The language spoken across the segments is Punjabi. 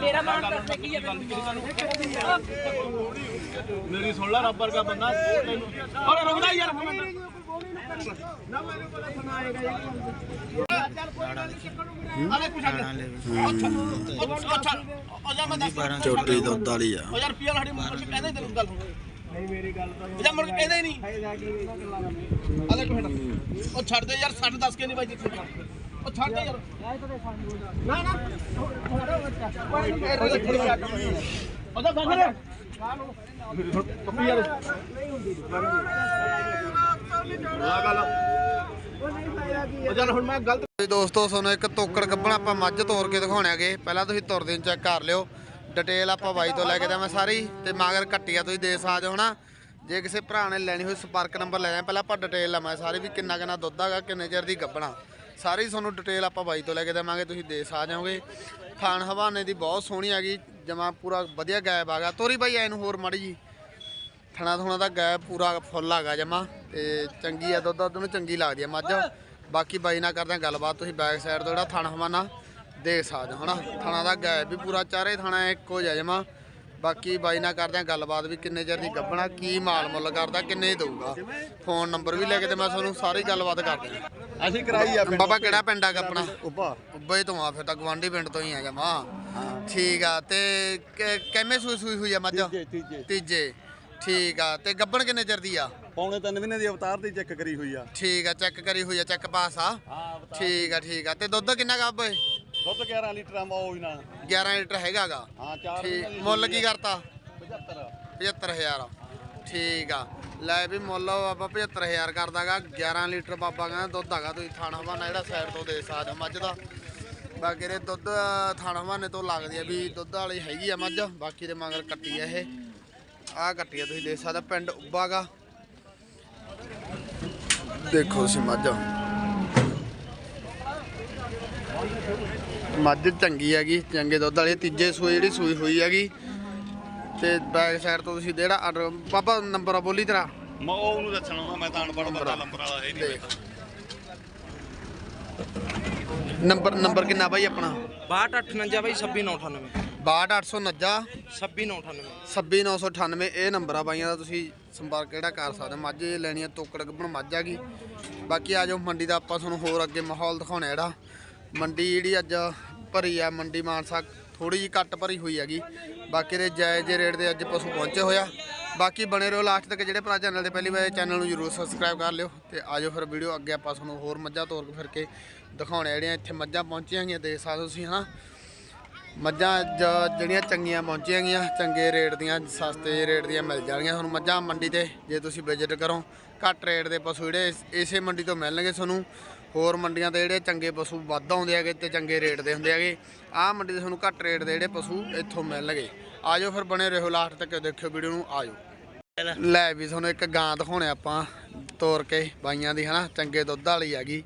ਮੇਰਾ ਮੇਰੀ ਸੁਣ ਲੈ ਰੱਬਰ ਦਾ ਬੰਦਾ। ਔਰ ਰੁਕਦਾ ਯਾਰ ਅਲੇ ਕੁਛ ਅੱਛਾ ਅੱਛਾ। ਉਹ ਜਾ ਮੈਂ ਝੋਟੀ ਦੁੱਧ ਵਾਲੀ ਆ। ਉਹ ਯਾਰ ਪੀਆ ਸਾਡੀ ਮੁੰਡੇ ਨੂੰ ਕਹਿੰਦੇ ਤੈਨੂੰ ਗੱਲ ਨਹੀਂ ਮੇਰੀ ਗੱਲ ਤਾਂ ਜਾਂ ਮੁੜ ਕੇ ਕਹਿੰਦੇ ਨਹੀਂ। ਅਲੇ ਕੁਛ ਉਹ ਛੱਡ ਦੇ ਯਾਰ 60 ਦੱਸ ਕੇ ਨਹੀਂ ਬਾਈ ਜਿੱਥੇ ਉਹ ਛੱਡ ਦੇ ਯਾਰ। ਨਾ ਨਾ। ਉਹਦਾ ਬਗਲ ਪੱਪੀ ਯਾਰ ਆ ਗੱਲ ਉਹ ਚੱਲ ਹੁਣ ਮੈਂ ਗਲਤ ਜੀ ਦੋਸਤੋ, ਤੁਹਾਨੂੰ ਇੱਕ ਤੋਕੜ ਗੱਬਣ ਆਪਾਂ ਮੱਝ ਤੋੜ ਕੇ ਦਿਖਾਉਣਾਗੇ ਪਹਿਲਾਂ ਤੁਸੀਂ ਤੁਰਦੇ ਨੂੰ ਚੈੱਕ ਕਰ ਲਿਓ। ਡਿਟੇਲ ਆਪਾਂ ਬਾਈ ਤੋਂ ਲੈ ਕੇ ਦੇਵਾਂ ਸਾਰੀ। ਤੇ ਮਗਰ ਕੱਟੀਆ ਤੁਸੀਂ ਦੇ ਸਕਦੇ ਹੋ ਨਾ। ਜੇ ਕਿਸੇ ਭਰਾ ਨੇ ਲੈਣੀ ਹੋਈ, ਸੰਪਰਕ ਨੰਬਰ ਲੈ ਜਾ ਪਹਿਲਾਂ ਆਪਾਂ ਡਿਟੇਲ ਲਵਾਂ ਸਾਰੀ ਵੀ ਕਿੰਨਾ ਕਿੰਨਾ ਦੁੱਧ ਹੈਗਾ, ਕਿੰਨੇ ਚਿਰ ਦੀ ਗੱਬਣਾ ਸਾਰੀ ਤੁਹਾਨੂੰ ਡਿਟੇਲ ਆਪਾਂ ਬਾਈ ਤੋਂ ਲੈ ਕੇ ਦੇਵਾਂਗੇ, ਤੁਸੀਂ ਦੇ ਸਕਦੇ ਹੋਗੇ ਥਾਣ ਹਵਾਨੇ ਦੀ ਬਹੁਤ ਸੋਹਣੀ ਹੈਗੀ ਜਮਾ ਪੂਰਾ ਵਧੀਆ ਗਾਇਬ ਗਿਆ। ਤੋਰੀ ਬਾਈ, ਐ ਨੂੰ ਹੋਰ ਮਾੜੀ ਜੀ। ਥਣਾ ਥੁਣਾ ਦਾ ਗੈਪ ਪੂਰਾ ਫੁੱਲ ਆ ਗਿਆ ਜਮਾ, ਤੇ ਚੰਗੀ ਆ ਦੁੱਧ ਦੁੱਧ ਨੂੰ ਚੰਗੀ ਲੱਗਦੀ ਆ। ਮੱਝ, ਬਾਕੀ ਬਾਈ ਨਾਲ ਕਰਦੇ ਆ ਗੱਲਬਾਤ, ਤੁਸੀਂ ਬੈਕ ਸਾਈਡ ਤੋਂ ਜਿਹੜਾ ਥਣ ਹਵਾਨਾ ਦੇਖ ਸਕਦੇ ਹੋ ਹਨਾ? ਥਾਣਾ ਦਾ ਗੈਪ ਵੀ ਪੂਰਾ, ਚਾਰੇ ਥਾਣਾ ਇੱਕੋ ਜਿਹਾ ਜਮਾ। ਬਾਕੀ ਬਾਈ ਨਾਲ ਕਰਦੇ ਆ ਗੱਲਬਾਤ ਵੀ ਕਿੰਨੇ ਚਿਰ ਦੀ ਗੱਬਣਾ ਕੀ ਮਾਲ ਮੁੱਲ ਕਰਦਾ ਕਿੰਨੇ ਦਊਗਾ। ਫੋਨ ਨੰਬਰ ਵੀ ਲੈ ਕੇ ਤੇ ਮੈਂ ਤੁਹਾਨੂੰ ਸਾਰੀ ਗੱਲਬਾਤ ਕਰਦੇ ਆ ਅਸੀਂ ਕਰਾਈ ਆ ਬਾਬਾ ਕਿਹੜਾ ਪਿੰਡ ਹੈਗਾ ਆਪਣਾ? ਉੱਪਾ। ਉੱਬੇ ਤੋਂ ਆ ਫਿਰ ਤਾਂ ਗਵਾਂਢੀ ਪਿੰਡ ਤੋਂ ਹੀ ਆ ਜਮਾ ਠੀਕ ਆ ਤੇ ਕਿਵੇਂ ਸੂਈ ਸੂਈ ਹੋਈ ਆ ਮੱਝ? ਤੀਜੇ ਤੀਜੇ। ਠੀਕ ਆ ਤੇ ਗੱਬਣ ਕਿੰਨੇ ਚਿਰ ਦੀ ਆ? ਪੌਣੇ ਤਿੰਨ ਮਹੀਨੇ ਦੀ ਅਵਤਾਰ ਦੀ ਚੈੱਕ ਕਰੀ ਹੋਈ ਆ। ਠੀਕ ਆ ਚੈੱਕ ਕਰੀ ਹੋਈ ਆ ਚੈੱਕ ਪਾਸ ਆ। ਹਾਂ ਠੀਕ ਆ ਠੀਕ ਆ ਤੇ ਦੁੱਧ ਕਿੰਨਾ ਗੱਬ ਓਏ ਦੁੱਧ 11 ਲੀਟਰ ਆ ਮੋ ਨਾ 11 ਲੀਟਰ ਹੈਗਾਗਾ ਹਾਂ 4 ਠੀਕ ਮੁੱਲ ਕੀ ਕਰਤਾ? 75 75000 ਠੀਕ ਆ। ਲੈ ਵੀ ਮੁੱਲ ਬਾਬਾ 75000 ਕਰਦਾਗਾ 11 ਲੀਟਰ ਬਾਬਾ ਕਹਿੰਦਾ ਦੁੱਧ ਹੈਗਾ ਤੁਸੀਂ ਥਾਣਾ ਹਵਾਨਾ ਜਿਹੜਾ ਸਾਈਡ ਤੋਂ ਦੇ ਸਕਦੇ ਮੱਝ ਦਾ। ਬਾਕੀ ਇਹ ਦੁੱਧ ਥਾਣਾ ਹਵਾਨੇ ਤੋਂ ਲੱਗਦੀ ਆ ਵੀ ਦੁੱਧ ਵਾਲੀ ਹੈਗੀ ਆ ਮੱਝ। ਬਾਕੀ ਦੇ ਮਗਰ ਕੱਟੀ ਆ ਇਹ। ਆਹ ਕੱਟੀ ਆ ਤੁਸੀਂ ਦੇਖ ਸਕਦੇ ਪਿੰਡ ਉੱਬਾਗਾ ਦੇਖੋ ਸੀ ਮੱਝ। ਮੱਝ ਚੰਗੀ ਹੈਗੀ ਚੰਗੇ ਦੁੱਧ ਵਾਲੀ ਤੀਜੇ ਸੂਏ ਜਿਹੜੀ ਸੂਈ ਹੋਈ ਹੈਗੀ। ਤੇ ਬੈਕ ਸਾਈਡ ਤੋਂ ਤੁਸੀਂ ਜਿਹੜਾ ਆਰਡਰ ਬਾਬਾ ਨੰਬਰ ਆ ਬੋਲੀ ਤੇਰਾ। ਮੈਂ ਉਹਨੂੰ ਦੱਸਣਾ ਮੈਂ ਤਾਂ ਅਨਪੜ੍ਹ ਬੰਦਾ ਨੰਬਰ ਵਾਲਾ ਹੈ ਨਹੀਂ ਨੰਬਰ ਨੰਬਰ ਕਿੰਨਾ ਬਾਈ ਆਪਣਾ? 6258 ਬਾਈ 26998 62849 26998 26998 ਇਹ ਨੰਬਰ ਆ ਬਾਈਆਂ ਦਾ ਤੁਸੀਂ ਸੰਪਰਕ ਕਿਹੜਾ ਕਰ ਸਕਦੇ ਹੋ। ਮੱਝ ਲੈਣੀ ਆ ਤੋਕੜ ਗੱਬਣ ਮੱਝ ਆ ਗਈ। ਬਾਕੀ ਆ ਜਾਓ ਮੰਡੀ ਦਾ ਆਪਾਂ ਤੁਹਾਨੂੰ ਹੋਰ ਅੱਗੇ ਮਾਹੌਲ ਦਿਖਾਉਣਾ ਜਿਹੜਾ। ਮੰਡੀ ਜਿਹੜੀ ਅੱਜ ਭਰੀ ਆ, ਮੰਡੀ ਮਾਨਸਾ ਥੋੜੀ ਜਿਹੀ ਘੱਟ ਭਰੀ ਹੋਈ ਹੈਗੀ। ਬਾਕੀ ਦੇ ਜਾਇਜ਼ ਰੇਟ ਦੇ ਅੱਜ ਪਸ਼ੂ ਪਹੁੰਚੇ ਹੋਇਆ ਬਾਕੀ ਬਣੇ ਰਹੋ ਲਾਸਟ ਤੱਕ ਜਿਹੜੇ ਭਰਾ ਚੈਨਲ ਤੇ ਪਹਿਲੀ ਵਾਰ ਚੈਨਲ ਨੂੰ ਜਰੂਰ ਸਬਸਕ੍ਰਾਈਬ ਕਰ ਲਿਓ ਤੇ ਆਜੋ ਫਿਰ ਵੀਡੀਓ ਅੱਗੇ ਆਪਾਂ ਤੁਹਾਨੂੰ ਹੋਰ ਮੱਝਾਂ ਤੋਰ ਕੇ ਫਿਰ ਕੇ ਦਿਖਾਉਣੇ ਜਿਹੜੀਆਂ ਇੱਥੇ ਮੱਝਾਂ ਪਹੁੰਚੀਆਂ ਹੋਈਆਂ, ਦੇਖ ਸਕਦੇ ਹੋ ਤੁਸੀਂ, ਹਨਾ? ਮੱਝਾਂ ਜ- ਜਿਹੜੀਆਂ ਚੰਗੀਆਂ ਪਹੁੰਚੀਆਂ ਗਈਆਂ, ਚੰਗੇ ਰੇਟ ਦੀਆਂ, ਸਸਤੇ ਰੇਟ ਦੀਆਂ ਮਿਲ ਜਾਣਗੀਆਂ ਤੁਹਾਨੂੰ ਮੱਝਾਂ ਮੰਡੀ ਤੇ, ਜੇ ਤੁਸੀਂ ਵਿਜ਼ਿਟ ਕਰੋ। ਘੱਟ ਰੇਟ ਦੇ ਪਸ਼ੂ ਜਿਹੜੇ ਇਸ- ਇਸੇ ਮੰਡੀ ਤੋਂ ਮਿਲਣਗੇ ਤੁਹਾਨੂੰ। ਹੋਰ ਮੰਡੀਆਂ ਤੇ ਜਿਹੜੇ ਚੰਗੇ ਪਸ਼ੂ ਵੱਧ ਆਉਂਦੇ ਹੈਗੇ ਤੇ ਚੰਗੇ ਰੇਟ ਦੇ ਹੁੰਦੇ ਹੈਗੇ, ਆਹ ਮੰਡੀ ਤੇ ਤੁਹਾਨੂੰ ਘੱਟ ਰੇਟ ਦੇ ਜਿਹੜੇ ਪਸ਼ੂ ਇੱਥੋਂ ਮਿਲਣਗੇ। ਆਜੋ ਫਿਰ ਬਣੇ ਰਹੋ ਲਾਸਟ ਤੱਕ, ਦੇਖਿਓ ਵੀਡੀਓ ਨੂੰ, ਆਜੋ। ਲੈ ਵੀ ਤੁਹਾਨੂੰ ਇੱਕ ਗਾਂ ਦਿਖਾਉਣੇ ਆਪਾਂ, ਤੋਰ ਕੇ ਬਾਈਆਂ ਦੀ, ਹਨਾ, ਚੰਗੇ ਦੁੱਧ ਵਾਲੀ ਹੈਗੀ।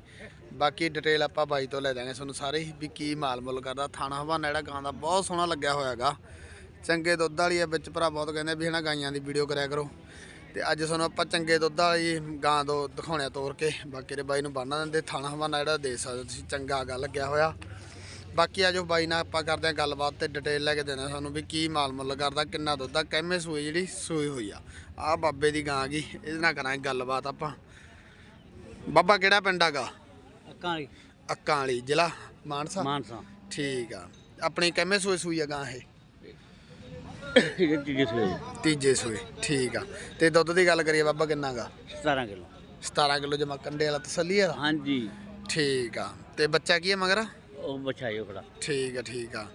ਬਾਕੀ ਡਿਟੇਲ ਆਪਾਂ ਬਾਈ ਤੋਂ ਲੈ ਦਾਂਗੇ ਤੁਹਾਨੂੰ ਸਾਰੇ ਵੀ ਕੀ ਮਾਲ ਮੁੱਲ ਕਰਦਾ। ਥਾਣਾ ਹਵਾਨਾ ਜਿਹੜਾ ਗਾਂ ਦਾ ਬਹੁਤ ਸੋਹਣਾ ਲੱਗਿਆ ਹੋਇਆਗਾ ਚੰਗੇ ਦੁੱਧ ਵਾਲੀ ਆ, ਵਿੱਚ ਭਰਾ ਬਹੁਤ ਕਹਿੰਦੇ ਵੀ ਹਨਾ ਗਾਈਆਂ ਦੀ ਵੀਡੀਓ ਕਰਿਆ ਕਰੋ। ਤੇ ਅੱਜ ਤੁਹਾਨੂੰ ਆਪਾਂ ਚੰਗੇ ਦੁੱਧ ਵਾਲੀ ਗਾਂ ਦੋ ਦਿਖਾਉਣਿਆ ਤੋਰ ਕੇ। ਬਾਕੀ ਦੇ ਬਾਈ ਨੂੰ ਬੰਨ੍ਹ ਦਿੰਦੇ। ਥਾਣਾ ਹਵਾਨਾ ਜਿਹੜਾ ਦੇ ਸਕਦੇ ਤੁਸੀਂ, ਚੰਗਾ ਗਾ ਲੱਗਿਆ ਹੋਇਆ। ਬਾਕੀ ਆ ਜੋ ਬਾਈ ਨਾਲ ਆਪਾਂ ਕਰਦੇ ਆ ਗੱਲਬਾਤ ਤੇ ਡਿਟੇਲ ਲੈ ਕੇ ਦੇਣਾ ਸਾਨੂੰ ਵੀ ਕੀ ਮਾਲ ਮੁੱਲ ਕਰਦਾ, ਕਿੰਨਾ ਦੁੱਧ ਆ ਕਿਵੇਂ ਸੂਈ ਜਿਹੜੀ ਸੂਈ ਹੋਈ ਆ। ਆ ਬਾਬੇ ਦੀ ਗਾਂ ਗਈ, ਇਹਦੇ ਨਾਲ ਕਰਾਂਗੇ ਗੱਲਬਾਤ ਆਪਾਂ। ਬਾਬਾ ਕਿਹੜਾ ਪਿੰਡ ਆਗਾ ਅੱਕਾਂ ਵਾਲੀ? ਅੱਕਾਂ ਵਾਲੀ ਜ਼ਿਲ੍ਹਾ ਮਾਨਸਾ? ਮਾਨਸਾ। ਠੀਕ ਆ। ਆਪਣੀ ਕਿੰਨੇ ਸੂਈ ਸੂਈ ਆ ਗਾਂ ਇਹ? ਤੀਜੇ ਸੂਏ। ਤੀਜੇ ਠੀਕ ਆ। ਤੇ ਦੁੱਧ ਦੀ ਗੱਲ ਕਰੀਏ ਬਾਬਾ ਕਿੰਨਾ ਗਾ? 17 ਕਿਲੋ। 17 ਕਿਲੋ ਜਮਾ ਕੰਡੇ ਵਾਲਾ ਤਸੱਲੀ ਆ ਹਾਂਜੀ। ਠੀਕ ਆ। ਤੇ ਬੱਚਾ ਕੀ ਹੈ ਮਗਰ? ਉਹ ਬਚਾਇਓ ਖੜਾ ਠੀਕ ਆ ਠੀਕ ਆ।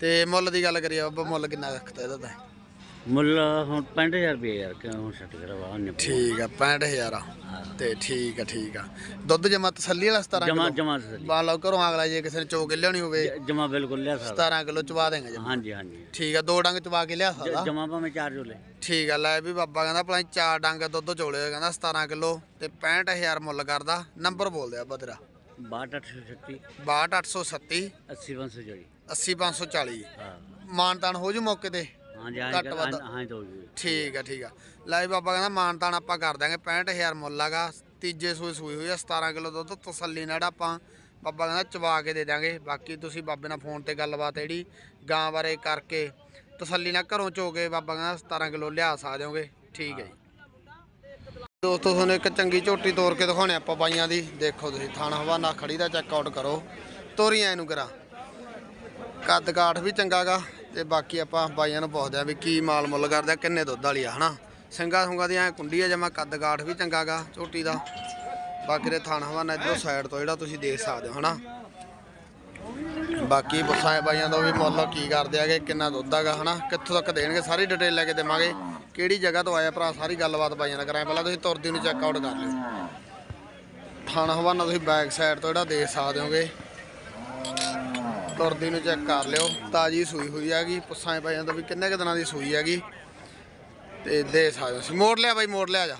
ਤੇ ਮੁੱਲ ਦੀ ਗੱਲ ਕਰੀਏ ਬਾਬਾ ਮੁੱਲ ਕਿੰਨਾ ਰੱਖਦਾ ਇਹਦਾ ਤਾਂ? ਮੁੱਲ ਹੁਣ 65000 ਰੁਪਏ ਯਾਰ ਕਿਉਂ ਹੁਣ ਛੱਟ ਕਰਵਾ ਉਹਨੇ ਠੀਕ ਆ 65000 ਆ। ਤੇ ਠੀਕ ਆ ਠੀਕ ਆ। ਦੁੱਧ ਜਮਾ ਤਸੱਲੀ ਵਾਲਾ 17 ਜਮਾ ਕਿਲੋ? ਜਮਾ ਬਾ ਲਓ ਘਰੋਂ ਅਗਲਾ ਜੇ ਕਿਸੇ ਨੇ ਚੋ ਕੇ ਲਿਆਉਣੀ ਹੋਵੇ ਜਮਾ ਬਿਲਕੁਲ ਲਿਆ ਸਕਦਾ। 17 ਕਿਲੋ ਚਵਾ ਦੇਗਾ ਜਮਾ। ਹਾਂਜੀ ਹਾਂਜੀ। ਠੀਕ ਆ ਦੋ ਡੰਗ ਚਵਾ ਕੇ ਲਿਆ ਸਕਦਾ। ਜਮਾ ਭਾਵੇਂ ਚਾਰ ਜੋਲੇ ਠੀਕ ਆ ਲੈ ਵੀ ਬਾਬਾ ਕਹਿੰਦਾ ਭਲਾ ਚਾਰ ਡੰਗ ਦੁੱਧ ਚੋਲੇ ਕਹਿੰਦਾ 17 ਕਿਲੋ ਤੇ 65000 ਮੁੱਲ ਕਰਦਾ। ਨੰਬਰ ਬੋਲ ਦਿਆ ਬਦਰਾ 62836 62837 80540 80540 ਹਾਂ। ਮਾਨਤਾਨ ਹੋ ਜੂ ਮੌਕੇ ਤੇ। ਹਾਂਜੀ ਘੱਟ ਵੱਧ। ਹਾਂ ਦੋ ਜੀ। ਠੀਕ ਆ ਠੀਕ ਆ। ਲੈ ਬਾਬਾ ਕਹਿੰਦਾ ਮਾਨਤਾਨ ਆਪਾਂ ਕਰ ਦਾਂਗੇ 65000 ਮੁੱਲ ਆਗਾ ਤੀਜੇ ਸੂਈ ਸੂਈ ਹੋਈ ਆ 17 ਕਿਲੋ ਦੁੱਧ ਤਸੱਲੀ ਨਾਲ ਆਪਾਂ ਬਾਬਾ ਕਹਿੰਦਾ ਚਵਾ ਕੇ ਦੇ ਦਾਂਗੇ ਬਾਕੀ ਤੁਸੀਂ ਬਾਬੇ ਨਾਲ ਫੋਨ ਤੇ ਗੱਲਬਾਤ ਜਿਹੜੀ ਗਾਂ ਬਾਰੇ ਕਰਕੇ ਤਸੱਲੀ ਨਾਲ ਘਰੋਂ ਚੋ ਕੇ ਬਾਬਾ ਕਹਿੰਦਾ 17 ਕਿਲੋ ਲਿਆ ਸਕਦੇ ਹੋਗੇ ਠੀਕ ਹੈ ਜੀ। ਦੋਸਤੋ ਤੁਹਾਨੂੰ ਇੱਕ ਚੰਗੀ ਝੋਟੀ ਤੋੜ ਕੇ ਦਿਖਾਉਣੇ ਆਪਾਂ ਬਾਈਆਂ ਦੀ। ਦੇਖੋ ਤੁਸੀਂ ਥਣ ਹਵਾਨਾ ਖੜੀ ਦਾ ਚੈੱਕ ਆਊਟ ਕਰੋ। ਤੋਰੀਆਂ ਇਹਨੂੰ ਕਰਾ। ਕੱਦ ਕਾਠ ਵੀ ਚੰਗਾਗਾ ਤੇ ਬਾਕੀ ਆਪਾਂ ਬਾਈਆਂ ਨੂੰ ਪੁੱਛਦੇ ਆ ਵੀ ਕੀ ਮਾਲ ਮੁੱਲ ਕਰਦੇ ਆ, ਕਿੰਨੇ ਦੁੱਧ ਵਾਲੀ ਆ, ਹਨਾ? ਸਿੰਘਾ ਸੁੰਗਾ ਦੀ ਐ ਕੁੰਡੀ ਆ, ਜਮਾ ਕੱਦ ਕਾਠ ਵੀ ਚੰਗਾਗਾ ਝੋਟੀ ਦਾ। ਬਾਕੀ ਦੇ ਥਣ ਹਵਾਨਾ ਇਧਰੋਂ ਸਾਈਡ ਤੋਂ ਜਿਹੜਾ ਤੁਸੀਂ ਦੇਖ ਸਕਦੇ ਹੋ, ਹਨਾ? ਬਾਕੀ ਬਸਾਏ ਬਾਈਆਂ ਦਾ ਵੀ ਮੁੱਲ ਕੀ ਕਰਦੇ ਆਗੇ ਕਿੰਨਾ ਦੁੱਧ ਹੈਗਾ, ਹਨਾ? ਕਿੱਥੋਂ ਤੱਕ ਦੇਣਗੇ, ਸਾਰੀ ਡਿਟੇਲ ਲੈ ਕੇ ਦੇਵਾਂਗੇ। ਕਿਹੜੀ ਜਗ੍ਹਾ ਤੋਂ ਆਇਆ ਭਰਾ, ਸਾਰੀ ਗੱਲਬਾਤ ਬਾਈਆਂ ਨਾਲ ਕਰਾਂ ਪਹਿਲਾਂ ਤੁਸੀਂ ਤੁਰਦੀ ਨੂੰ ਚੈੱਕ ਆਊਟ ਕਰ ਲਿਓ। ਥਾਣਾ ਹਵਾਨਾ ਤੁਸੀਂ ਬੈਕ ਸਾਈਡ ਤੋਂ ਜਿਹੜਾ ਦੇਖ ਸਕਦੇ ਹੋਗੇ। ਤੁਰਦੀ ਨੂੰ ਚੈੱਕ ਕਰ ਲਿਓ ਤਾਜੀ ਸੂਈ ਹੋਈ ਹੈਗੀ ਪੁੱਸਾਂ ਬਾਈਆਂ ਦਾ ਵੀ ਕਿੰਨੇ ਕੁ ਦਿਨਾਂ ਦੀ ਸੂਈ ਹੈਗੀ। ਤੇ ਦੇ ਸਕਦੇ ਹੋ। ਮੋੜ ਲਿਆ ਬਾਈ ਮੋੜ ਲਿਆ ਜਾ।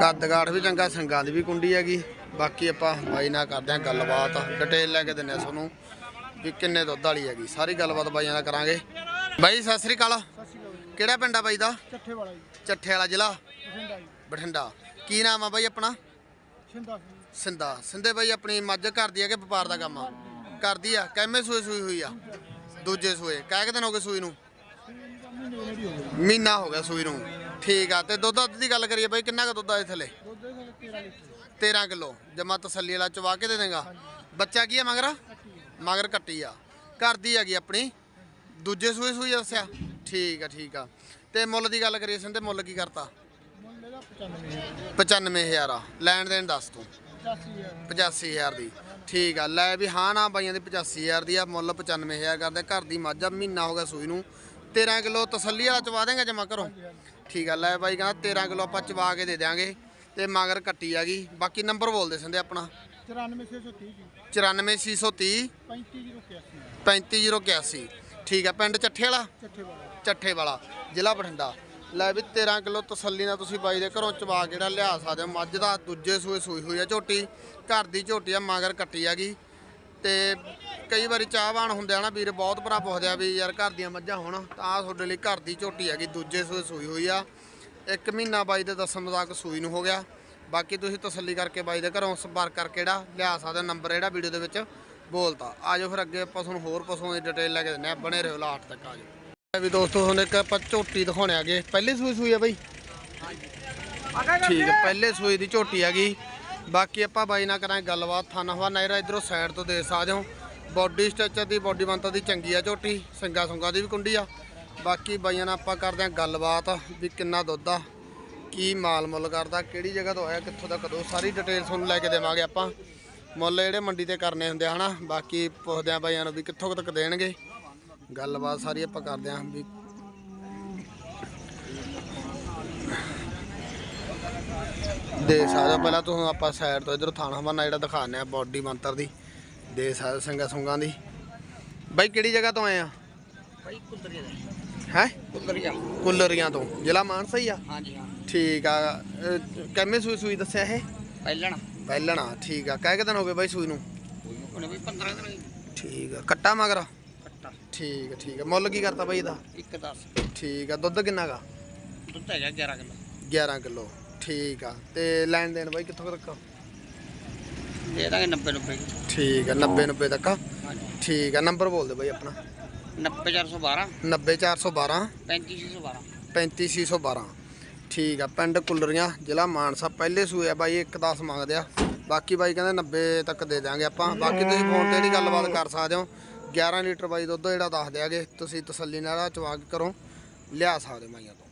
ਕੱਦ ਕਾਠ ਵੀ ਚੰਗਾ ਸੰਗਾਂ ਦੀ ਵੀ ਕੁੰਡੀ ਹੈਗੀ। ਬਾਕੀ ਆਪਾਂ ਬਾਈ ਨਾਲ ਕਰਦੇ ਹਾਂ ਗੱਲਬਾਤ ਡਿਟੇਲ ਲੈ ਕੇ ਦਿੰਨੇ ਆ ਤੁਹਾਨੂੰ ਵੀ ਕਿੰਨੇ ਦੁੱਧ ਵਾਲੀ ਹੈਗੀ। ਸਾਰੀ ਗੱਲਬਾਤ ਬਾਈਆਂ ਨਾਲ ਕਰਾਂਗੇ। ਬਾਈ ਸਤਿ ਸ੍ਰੀ ਅਕਾਲ। ਕਿਹੜਾ ਪਿੰਡ ਆ ਬਾਈ ਦਾ? ਚੱਠੇ ਵਾਲਾ ਜੀ। ਚੱਠੇ ਵਾਲਾ ਜ਼ਿਲ੍ਹਾ? ਬਠਿੰਡਾ ਕੀ ਨਾਮ ਆ ਬਾਈ ਆਪਣਾ? ਛਿੰਦਾ ਸਿੰਦਾ। ਸਿੰਦੇ ਬਾਈ ਆਪਣੀ ਮੱਝ ਕਰਦੀ ਆ ਕਿ ਵਪਾਰ ਦਾ ਕੰਮ ਆ? ਕਰਦੀ ਆ। ਕਿੰਨੇ ਸੂਏ ਸੂਈ ਹੋਈ ਆ। ਦੂਜੇ ਸੂਏ। ਕਾਹ ਕਿ ਦਿਨ ਹੋ ਗਏ ਸੂਈ ਨੂੰ? ਮਹੀਨਾ ਹੋ ਗਿਆ ਸੂਈ ਨੂੰ। ਠੀਕ ਆ। ਤੇ ਦੁੱਧ ਦੱਧ ਦੀ ਗੱਲ ਕਰੀਏ ਬਾਈ, ਕਿੰਨਾ ਕੁ ਦੁੱਧ ਆ ਇਹ ਥੱਲੇ? ਦੁੱਧ ਦੇ 13 ਲੀਟਰ 13 ਕਿਲੋ। ਜਮਾ ਤਸੱਲੀ ਵਾਲਾ ਚਵਾ ਕੇ ਦੇ ਦੇਗਾ। ਬੱਚਾ ਕੀ ਆ ਮਗਰ? ਮਗਰ ਕੱਟੀ ਆ। ਘਰ ਦੀ ਹੈਗੀ ਆਪਣੀ। ਦੂਜੇ ਸੂਏ ਸੂਈ ਦੱਸਿਆ? ਠੀਕ ਆ ਠੀਕ ਆ। ਤੇ ਮੁੱਲ ਦੀ ਗੱਲ ਕਰੀਏ ਸਿੰਦੇ, ਮੁੱਲ ਕੀ ਕਰਤਾ? ਮੁੱਲ ਇਹਦਾ 95 95000 ਆ ਲੈਣ ਦੇਣ ਦੱਸ ਤੂੰ। 85000 85000 ਦੀ। ਠੀਕ ਆ ਲੈ ਵੀ ਹਾਂ ਨਾ ਬਾਈਆਂ ਦੀ 85000 ਦੀ ਆ ਮੁੱਲ 95000 ਕਰਦੇ ਘਰ ਦੀ ਮੱਝ ਆ ਮਹੀਨਾ ਹੋ ਗਿਆ ਸੂਈ ਨੂੰ। 13 ਕਿਲੋ ਤਸੱਲੀ ਵਾਲਾ ਚਵਾ ਦੇਂਗਾ ਜਮਾ ਕਰੋ ਠੀਕ ਆ ਲੈ ਬਾਈ ਕਹਿੰਦਾ 13 ਕਿਲੋ ਆਪਾਂ ਚਵਾ ਕੇ ਦੇ ਦਿਆਂਗੇ ਤੇ ਮਗਰ ਕੱਟੀ ਆ ਗਈ। ਬਾਕੀ ਨੰਬਰ ਬੋਲਦੇ ਸੰਦੇ ਆਪਣਾ। 94630 ਜੀ। 94630 35081 35081 ਠੀਕ ਆ ਪਿੰਡ ਚੱਠੇ ਵਾਲਾ। ਚੱਠੇ ਵਾਲਾ ਜ਼ਿਲ੍ਹਾ ਬਠਿੰਡਾ। ਲੈ ਵੀ 13 ਕਿਲੋ ਤਸੱਲੀ ਨਾਲ ਤੁਸੀਂ ਬਾਈ ਦੇ ਘਰੋਂ ਚਵਾ ਕੇ ਜਿਹੜਾ ਲਿਆ ਸਕਦੇ ਹੋ। ਮੱਝ ਦਾ ਦੂਜੇ ਸੂਏ ਸੂਈ ਹੋਈ ਆ ਝੋਟੀ, ਘਰ ਦੀ ਝੋਟੀ ਆ, ਮਗਰ ਕੱਟੀ ਹੈਗੀ ਤੇ ਕਈ ਵਾਰੀ ਚਾਹਵਾਨ ਹੁੰਦੇ ਆ ਨਾ, ਵੀਰ ਬਹੁਤ ਭਰਾ ਪੁੱਛਦੇ ਆ ਵੀ ਯਾਰ ਘਰ ਦੀਆਂ ਮੱਝਾਂ ਹੋਣ, ਤਾਂ ਤੁਹਾਡੇ ਲਈ ਘਰ ਦੀ ਝੋਟੀ ਹੈਗੀ ਦੂਜੇ ਸੂਏ ਸੂਈ ਹੋਈ ਆ। ਇੱਕ ਮਹੀਨਾ ਬਾਈ ਦੇ ਦਸਮ ਤੱਕ ਸੂਈ ਨੂੰ ਹੋ ਗਿਆ। ਬਾਕੀ ਤੁਸੀਂ ਤਸੱਲੀ ਕਰਕੇ ਬਾਈ ਦੇ ਘਰੋਂ ਸੰਪਰਕ ਕਰਕੇ ਜਿਹੜਾ ਲਿਆ ਸਕਦੇ ਹੋ, ਨੰਬਰ ਜਿਹੜਾ ਵੀਡੀਓ ਦੇ ਵਿੱਚ ਬੋਲਤਾ। ਆਜੋ ਫਿਰ ਅੱਗੇ ਆਪਾਂ ਤੁਹਾਨੂੰ ਹੋਰ ਪਸ਼ੂਆਂ ਦੀ ਡਿਟੇਲ ਲੈ ਕੇ ਦਿੰਦੇ ਆ। ਬਣੇ ਰਹੋ ਲਾਟ ਤੱਕ, ਆਜੋ। ਇਹ ਵੀ ਦੋਸਤੋ, ਹੁਣ ਇੱਕ ਆਪਾਂ ਝੋਟੀ ਦਿਖਾਉਣੇ ਆਗੇ। ਪਹਿਲੇ ਸੂਈ ਸੂਈ ਆ ਬਾਈ। ਠੀਕ ਹੈ ਪਹਿਲੇ ਸੂਈ ਦੀ ਝੋਟੀ ਹੈਗੀ ਬਾਕੀ ਆਪਾਂ ਬਾਈ ਨਾਲ ਕਰਾਂਗੇ ਗੱਲਬਾਤ ਥਾਨਾ ਹਵਾ ਨਾਇਰਾ, ਇਧਰੋਂ ਸਾਈਡ ਤੋਂ ਦੇ ਸਕਦੇ ਹੋ। ਬਾਡੀ ਸਟਰਕਚਰ ਦੀ ਬਾਡੀ ਬੰਤਾ ਦੀ ਚੰਗੀ ਆ ਝੋਟੀ, ਸਿੰਗਾ ਸੁੰਗਾ ਦੀ ਵੀ ਕੁੰਡੀ ਆ। ਬਾਕੀ ਬਾਈਆਂ ਨਾਲ ਆਪਾਂ ਕਰਦੇ ਹਾਂ ਗੱਲਬਾਤ ਵੀ ਕਿੰਨਾ ਦੁੱਧ ਆ, ਕੀ ਮਾਲ ਮੁੱਲ ਕਰਦਾ, ਕਿਹੜੀ ਜਗ੍ਹਾ ਤੋਂ ਆਇਆ, ਕਿੱਥੋਂ ਦਾ ਕਦੋਂ ਸਾਰੀ ਡਿਟੇਲ ਤੁਹਾਨੂੰ ਲੈ ਕੇ ਦੇਵਾਂਗੇ ਆਪਾਂ। ਮੁੱਲ ਜਿਹੜੇ ਮੰਡੀ ਤੇ ਕਰਨੇ ਹੁੰਦੇ ਆ, ਹਨਾ? ਬਾਕੀ ਪੁੱਛਦੇ ਆ ਬਾਈਆਂ ਨੂੰ ਵੀ ਕਿੱਥੋਂ ਤੱਕ ਦੇਣਗੇ। ਗੱਲਬਾਤ ਸਾਰੀ ਆਪਾਂ ਕਰਦੇ ਆਂ ਵੀ ਦੇ ਹੋ। ਪਹਿਲਾਂ ਤੁਹਾਨੂੰ ਆਪਾਂ ਸਾਈਡ ਤੋਂ ਇਧਰ ਥਾਣਾ ਹਵਾਨਾ ਜਿਹੜਾ ਦਿਖਾਉਂਦੇ ਆ ਬਾਡੀ ਮੰਤਰ ਦੀ। ਦੇ ਸਕਦੇ ਸੰਗਾ ਸੁੰਗਾਂ ਦੀ। ਬਾਈ ਕਿਹੜੀ ਜਗ੍ਹਾ ਤੋਂ ਆਏ ਆ? ਭਾਈ ਕੁੰਦਰੀਆ ਦਾ। ਹੈ? ਕੁੰਦਰੀਆ ਕੁੱਲਰੀਆਂ ਤੋਂ। ਜ਼ਿਲ੍ਹਾ ਮਾਨਸਾ ਹੀ ਆ? ਹਾਂਜੀ ਹਾਂ। ਠੀਕ ਆ। ਕਿੰਨੇ ਸੂਈ ਸੂਈ ਦੱਸਿਆ ਇਹ? ਪਹਿਲਣ। ਪਹਿਲਣਾ ਠੀਕ ਆ। ਕਹਿ ਕਿ ਦਿਨ ਹੋ ਗਏ ਬਾਈ ਸੂਈ ਨੂੰ? ਉਹਨੇ ਵੀ 15 ਦਿਨ ਠੀਕ ਆ। ਕੱਟਾ ਮਗਰ? ਠੀਕ ਠੀਕ ਮੁੱਲ ਕੀ ਕਰਤਾ ਬਾਈ ਇਹਦਾ? ਇੱਕ 10 ਠੀਕ ਆ ਦੁੱਧ ਕਿੰਨਾ ਗਾ ਦੁੱਧ ਹੈਗਾ 11 ਕਿਲੋ। 11 ਕਿਲੋ ਠੀਕ ਆ। ਤੇ ਲੈਣ ਦੇਣ ਬਾਈ ਕਿੱਥੋਂ ਤੱਕ? ਦੇ ਦਾਂਗੇ 90 90 ਠੀਕ ਆ 90 90 ਤੱਕ ਠੀਕ ਆ ਨੰਬਰ ਬੋਲ ਦੇ ਬਾਈ ਆਪਣਾ। 90412 90412 35612 35612 ਠੀਕ ਆ ਪਿੰਡ ਕੁੱਲਰੀਆਂ ਜ਼ਿਲ੍ਹਾ ਮਾਨਸਾ। ਪਹਿਲੇ ਸੂਏ ਆ ਬਾਈ 110 ਮੰਗਦੇ ਆ। ਬਾਕੀ ਬਾਈ ਕਹਿੰਦੇ 90 ਤੱਕ ਦੇ ਦਾਂਗੇ ਆਪਾਂ। ਬਾਕੀ ਤੁਸੀਂ ਫੋਨ ਤੇ ਜਿਹੜੀ ਗੱਲਬਾਤ ਕਰ ਸਕਦੇ ਹੋ। 11 ਲੀਟਰ ਬਾਈ ਦੁੱਧ ਜਿਹੜਾ ਦੱਸ ਦਿਆਗੇ, ਤੁਸੀਂ ਤਸੱਲੀ ਨਾਲ ਚਵਾ ਕੇ ਕਰੋ, ਲਿਆ ਸਕਦੇ ਹੋ ਬਾਈਆਂ ਤੋਂ।